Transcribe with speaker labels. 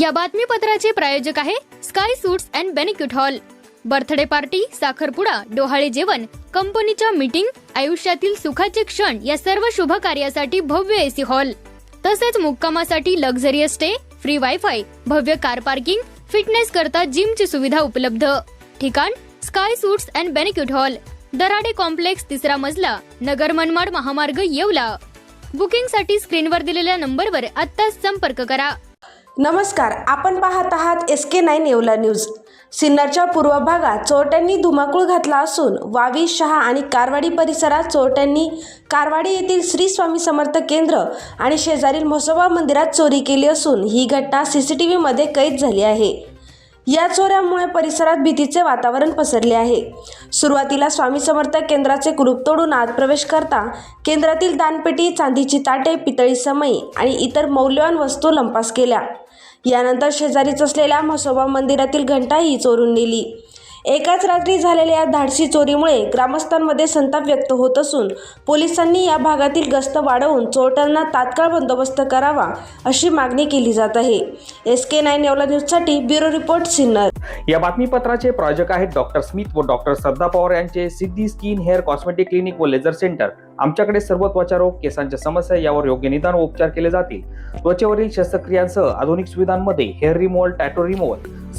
Speaker 1: या बातमीपत्राचे प्रायोजक आहे sky suites and banquet hall. Birthday party साखरपुडा डोहाळे जेवण कंपनीच्या मीटिंग आयुष्यातील सुखाचे क्षण या सर्व शुभ कार्यासाठी भव्य एसी हॉल. तसेच मुक्कामासाठी लक्झरियस स्टे फ्री वायफाय भव्य कार पार्किंग फिटनेस करता जिमची सुविधा उपलब्ध. ठिकाण sky suites and banquet hall. Darade complex तिसरा मजला नगर मनमाड महामार्ग येवला. बुकिंगसाठी स्क्रीनवर दिलेल्या नंबरवर आत्ताच संपर्क करा.
Speaker 2: नमस्कार आपण पाहत आहात S K nine Yeola news. सिन्नरच्या पूर्व भागात चोरट्यांनी धुमाकूळ घातला असून वावी शहा आणि कारवाडी परिसरात चोरट्यांनी कारवाडी येथील श्री स्वामी समर्थ केंद्र आणि शेजारील म्हसोबा मंदिरात चोरी केली असून ही घटना सी सी टी व्हीमध्ये कैद झाली आहे. या चोऱ्यामुळे परिसरात भीतीचे वातावरण पसरले आहे. सुरुवातीला स्वामी समर्थ केंद्राचे कुलूप तोडून आत प्रवेश करता केंद्रातील दानपेटी चांदीची ताटे पितळी समई आणि इतर मौल्यवान वस्तू लंपास केल्या. यानंतर शेजारीच असलेल्या म्हसोबा मंदिरातील घंटाही चोरून नेली. एकाच रात्री झालेल्या या धाडसी चोरीमुळे ग्रामस्थांमध्ये संताप व्यक्त होत असून पोलिसांनी या भागातील गस्त वाढवून चोरट्यांना तात्काळ बंदोबस्त करावा अशी मागणी केली जात आहे. एस के नाईन येवला न्यूजसाठी ब्युरो रिपोर्ट सिन्नर.
Speaker 3: या बातमीपत्राचे प्रायोजक आहेत डॉक्टर स्मिथ व डॉक्टर श्रद्धा पवार यांचे Siddhi skin hair cosmetic clinic व लेझर सेंटर. आमच्याकडे सर्व त्वचारोग केसांच्या समस्या यावर योग्य निदान व उपचार केले जातील. त्वचेवरील शस्त्रक्रियांसह आधुनिक सुविधांमध्ये hair removal tattoo removal